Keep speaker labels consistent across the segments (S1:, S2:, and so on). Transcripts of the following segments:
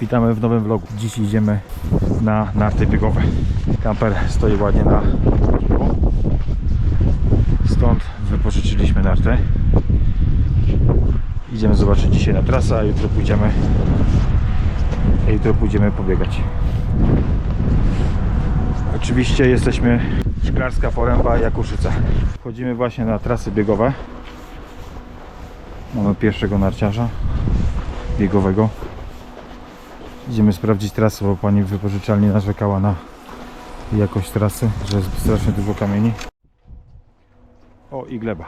S1: Witamy w nowym vlogu. Dziś idziemy na narty biegowe. Kamper stoi ładnie na parkingu. Stąd wypożyczyliśmy narty. Idziemy zobaczyć dzisiaj na trasę, a jutro pójdziemy a jutro pójdziemy pobiegać. Oczywiście jesteśmy Szklarska Poręba Jakuszyca. Wchodzimy właśnie na trasy biegowe. Mamy pierwszego narciarza biegowego. Idziemy sprawdzić trasę, bo pani w wypożyczalni narzekała na jakość trasy, że jest strasznie dużo kamieni. O i gleba.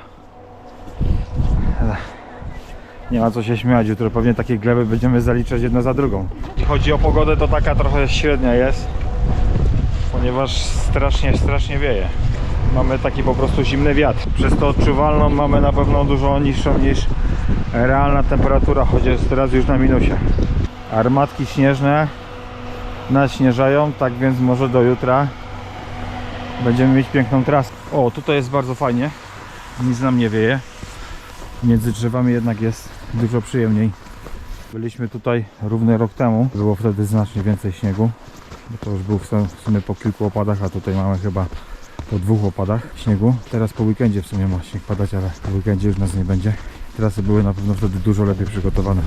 S1: Nie ma co się śmiać, jutro pewnie takie gleby będziemy zaliczać jedna za drugą. Jeśli chodzi o pogodę, to taka trochę średnia jest, ponieważ strasznie, strasznie wieje. Mamy taki po prostu zimny wiatr. Przez to odczuwalną mamy na pewno dużo niższą niż realna temperatura, choć jest teraz już na minusie. Armatki śnieżne naśnieżają, tak więc może do jutra będziemy mieć piękną trasę. O, tutaj jest bardzo fajnie, nic nam nie wieje. Między drzewami jednak jest dużo przyjemniej. Byliśmy tutaj równy rok temu, było wtedy znacznie więcej śniegu. To już był w sumie po kilku opadach, a tutaj mamy chyba po dwóch opadach śniegu. Teraz po weekendzie w sumie ma śnieg padać, ale po weekendzie już nas nie będzie. Trasy były na pewno wtedy dużo lepiej przygotowane.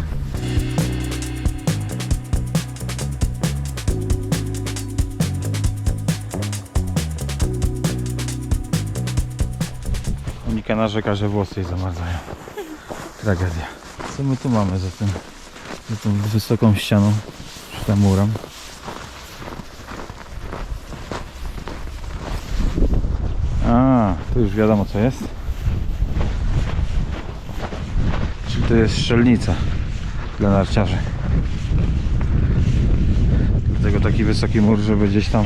S1: Monika narzeka, że włosy jej zamarzają. Tragedia. Co my tu mamy za tym, za tą wysoką ścianą, czy tam murem? A, to już wiadomo co jest. Czyli to jest strzelnica dla narciarzy. Dlatego taki wysoki mur, żeby gdzieś tam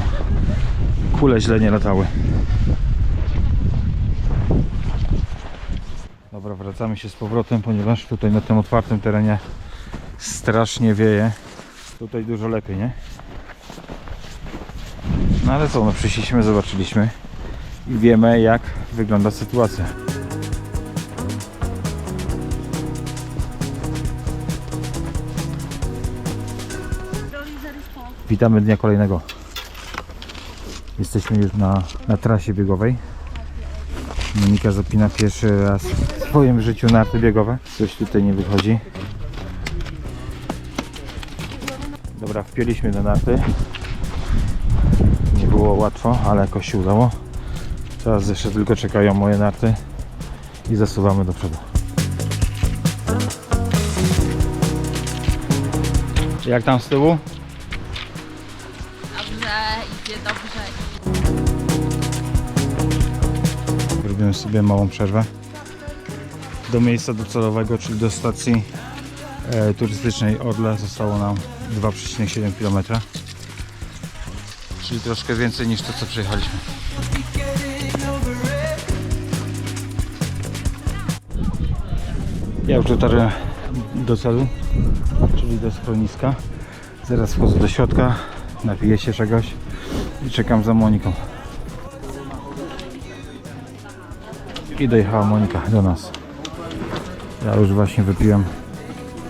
S1: kule źle nie latały. Dobra, wracamy się z powrotem, ponieważ tutaj na tym otwartym terenie strasznie wieje. Tutaj dużo lepiej, nie? No ale co, no przyszliśmy, zobaczyliśmy i wiemy jak wygląda sytuacja. Witamy dnia kolejnego. Jesteśmy już na, na trasie biegowej. Monika zapina pierwszy raz swoim życiu narty biegowe. Coś tutaj nie wychodzi. Dobra, wpięliśmy na narty. Nie było łatwo, ale jakoś się udało. Teraz jeszcze tylko czekają moje narty i zasuwamy do przodu. Jak tam z tyłu?
S2: Dobrze, idzie dobrze.
S1: Robimy sobie małą przerwę do miejsca docelowego, czyli do stacji e, turystycznej Orle zostało nam 2,7 km czyli troszkę więcej niż to co przejechaliśmy. Ja już dotarłem do celu czyli do schroniska. Zaraz wchodzę do środka napiję się czegoś i czekam za Moniką. I dojechała Monika do nas. Ja już właśnie wypiłem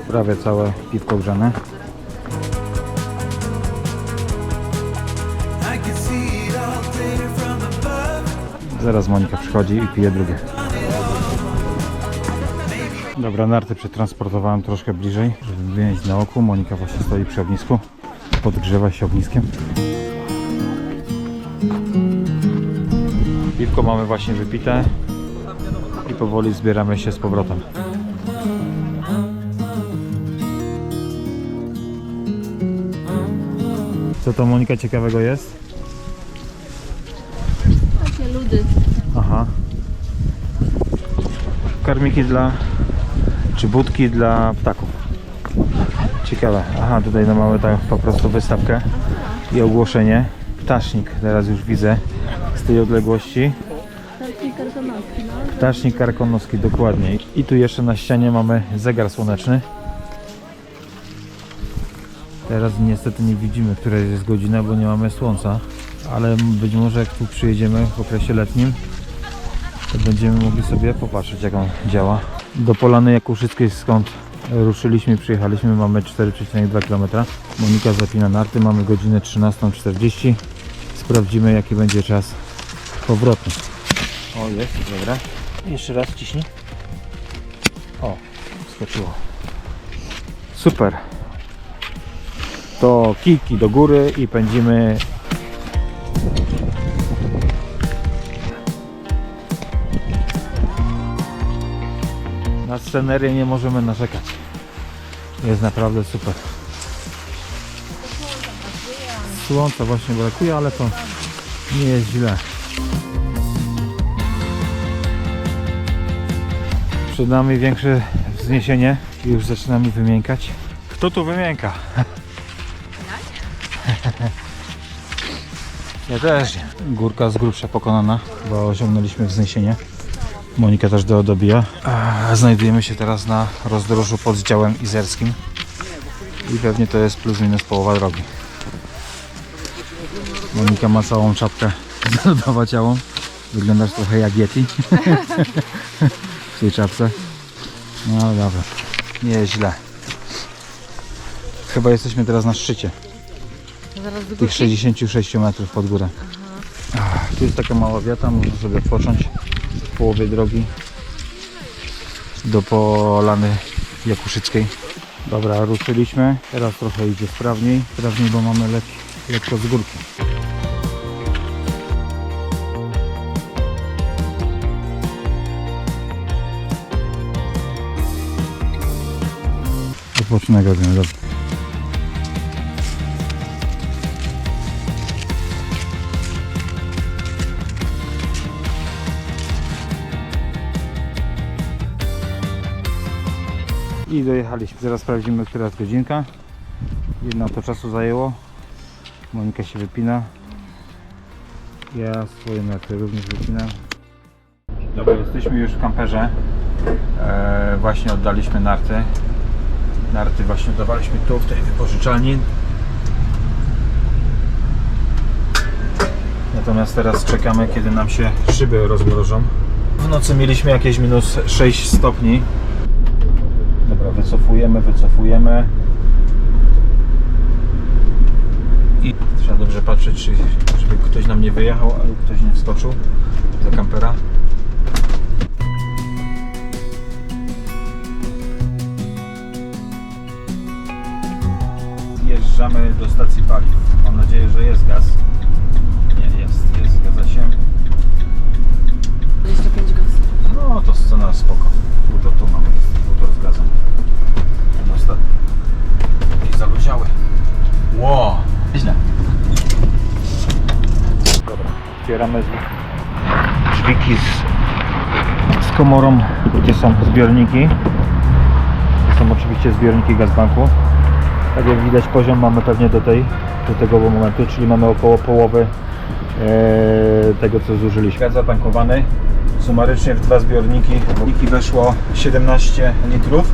S1: prawie całe piwko grzane. Zaraz Monika przychodzi i pije drugie. Dobra, narty przetransportowałem troszkę bliżej, żeby mieć na oku. Monika właśnie stoi przy ognisku. Podgrzewa się ogniskiem. Piwko mamy właśnie wypite i powoli zbieramy się z powrotem. Co to Monika ciekawego jest?
S2: Takie ludy.
S1: Aha. Karmiki dla, czy budki dla ptaków. Ciekawe. Aha, tutaj no mamy tak po prostu wystawkę i ogłoszenie. Ptasznik, teraz już widzę z tej odległości.
S2: Takie kartonowki, no.
S1: Ptasznik karkonoski, dokładnie. I tu jeszcze na ścianie mamy zegar słoneczny. Teraz niestety nie widzimy, która jest godzina, bo nie mamy słońca. Ale być może jak tu przyjedziemy w okresie letnim, to będziemy mogli sobie popatrzeć jak on działa. Do Polany Jakuszyckiej skąd Ruszyliśmy, przyjechaliśmy, mamy 4,2 km. Monika zapina narty, mamy godzinę 13.40. Sprawdzimy jaki będzie czas powrotny. O jest, dobra. Jeszcze raz ciśnij. O, skoczyło. Super. To kijki do góry i pędzimy Na scenerię nie możemy narzekać. Jest naprawdę super. Słońca właśnie brakuje, ale to nie jest źle. Przed nami większe wzniesienie i już zaczynamy wymiękać. Kto tu wymięka? Ja też nie. Górka z grubsza pokonana, bo osiągnęliśmy wzniesienie. Monika też do dobija. Znajdujemy się teraz na rozdrożu pod działem izerskim i pewnie to jest plus minus połowa drogi. Monika ma całą czapkę lodowaciałą. Wyglądasz trochę jak Yeti w tej czapce. No dobra, nie jest źle. Chyba jesteśmy teraz na szczycie
S2: Zaraz
S1: tych 66 metrów pod górę. Ach, Tu jest taka mała wiata, można sobie odpocząć w połowie drogi do Polany Jakuszyckiej. Dobra, ruszyliśmy. Teraz trochę idzie sprawniej. Sprawniej, bo mamy lek lekko z górki. Odpoczynek robimy, dobrze. I dojechaliśmy. Zaraz sprawdzimy, która jest godzinka. Jedna to czasu zajęło. Monika się wypina. Ja swoje narty również wypinam. Dobra, jesteśmy już w kamperze. E, właśnie oddaliśmy narty. Narty właśnie oddawaliśmy tu, w tej wypożyczalni. Natomiast teraz czekamy, kiedy nam się szyby rozmrożą. W nocy mieliśmy jakieś minus 6 stopni. Dobra, wycofujemy, wycofujemy. I trzeba dobrze patrzeć, czy, żeby ktoś nam nie wyjechał, albo ktoś nie wskoczył za kampera. Zjeżdżamy do stacji paliw. Mam nadzieję, że jest gaz. Nie, jest, jest, zgadza się.
S2: 25 gaz.
S1: No to scena spoko. Buto tu mamy, butor z gazem. Ten ostatni. I zaludziały. Ło! Źle. Dobra, otwieramy z- drzwiki z, z komorą, gdzie są zbiorniki. To są oczywiście zbiorniki gazbanku. Tak jak widać poziom mamy pewnie do, tej, do tego momentu, czyli mamy około połowy e, tego co zużyliśmy. Gaz zatankowany. Sumarycznie w dwa zbiorniki weszło 17 litrów,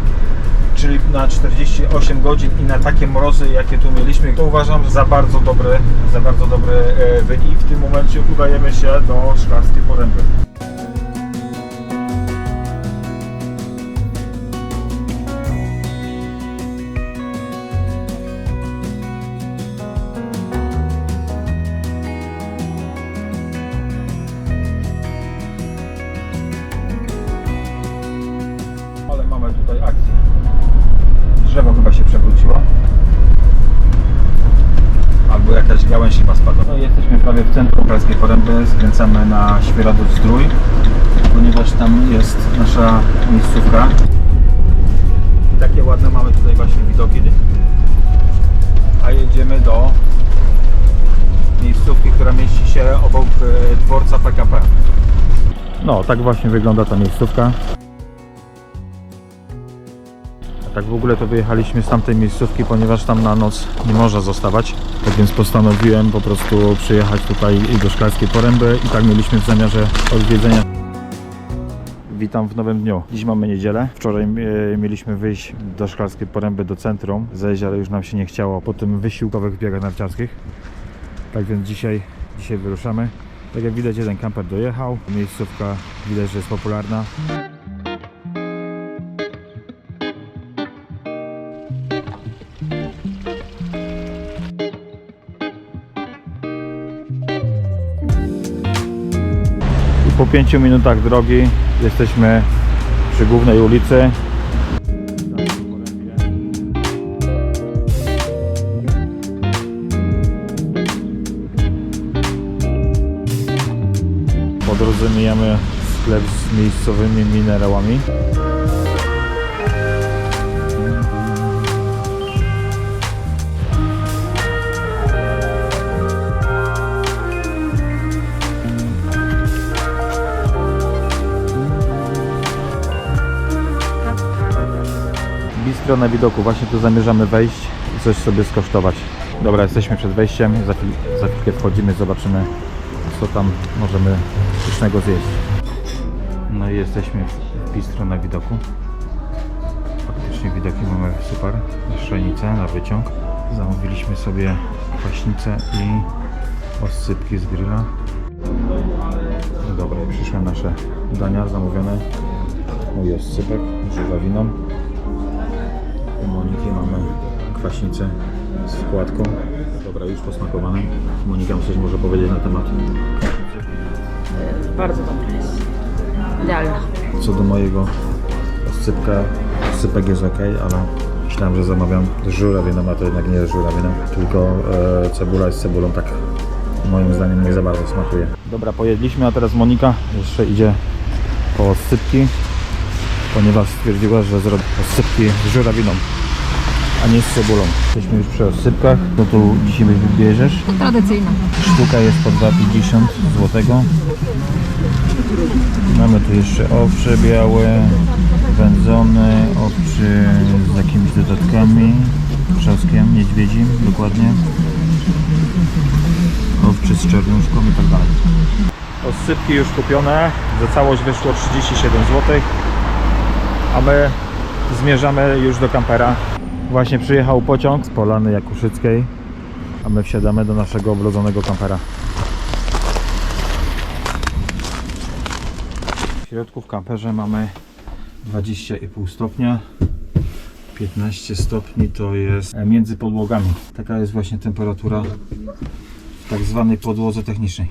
S1: czyli na 48 godzin i na takie mrozy jakie tu mieliśmy, to uważam za bardzo dobry, za bardzo dobry e, wynik. W tym momencie udajemy się do Szklarskiej Poręby. Tutaj akcję. Drzewo chyba się przewróciło. Albo jakaś gałęź chyba spadła. No jesteśmy prawie w centrum Kralskiej Poręby. Skręcamy na Świeradów Zdrój, ponieważ tam jest nasza miejscówka. I takie ładne mamy tutaj właśnie widoki. A jedziemy do miejscówki, która mieści się obok e, dworca PKP. No, tak właśnie wygląda ta miejscówka. Tak w ogóle to wyjechaliśmy z tamtej miejscówki, ponieważ tam na noc nie można zostawać. Tak więc postanowiłem po prostu przyjechać tutaj do Szklarskiej Poręby i tak mieliśmy w zamiarze odwiedzenia. Witam w nowym dniu. Dziś mamy niedzielę. Wczoraj mieliśmy wyjść do Szklarskiej Poręby do centrum. Zejść, ale już nam się nie chciało po tym wysiłkowych biegach narciarskich. Tak więc dzisiaj, dzisiaj wyruszamy. Tak jak widać jeden kamper dojechał. Miejscówka widać, że jest popularna. 5 minutach drogi jesteśmy przy głównej ulicy. Po drodze mijamy sklep z miejscowymi minerałami. Bistro na widoku, właśnie tu zamierzamy wejść i coś sobie skosztować. Dobra, jesteśmy przed wejściem, za, chwil, za chwilkę wchodzimy, zobaczymy co tam możemy pysznego zjeść. No i jesteśmy w bistro na widoku. Faktycznie widoki mamy super. Szczelnicę na wyciąg. Zamówiliśmy sobie kwaśnicę i oscypki z grilla. Dobra, i przyszły nasze dania zamówione. Mój oscypek z żurawiną. U Moniki mamy kwaśnicę z wkładką. Dobra, już posmakowane. Monika coś może powiedzieć na temat.
S2: Bardzo dobra jest. Idealna.
S1: Co do mojego oscypka, oscypek jest ok, ale myślałem, że zamawiam z żurawiną, a to jednak nie jest żurawiną, tylko e, cebula z cebulą tak moim zdaniem nie za bardzo smakuje. Dobra, pojedliśmy, a teraz Monika jeszcze idzie po oscypki, ponieważ stwierdziła, że zrobi oscypki z żurawiną, a nie z cebulą. Jesteśmy już przy oscypkach, to tu dzisiaj wybierzesz.
S2: Tradycyjna.
S1: Sztuka jest po 2,50 zł. Mamy tu jeszcze owcze białe, wędzone, owczy z jakimiś dodatkami, trzoskiem, niedźwiedzim dokładnie. Owczy z czernuszką i tak dalej. Oscypki już kupione, za całość wyszło 37 zł. A my zmierzamy już do kampera. Właśnie przyjechał pociąg z Polany Jakuszyckiej, a my wsiadamy do naszego oblodzonego kampera. W środku w kamperze mamy 20,5 stopnia. 15 stopni to jest e, między podłogami. Taka jest właśnie temperatura w tak zwanej podłodze technicznej.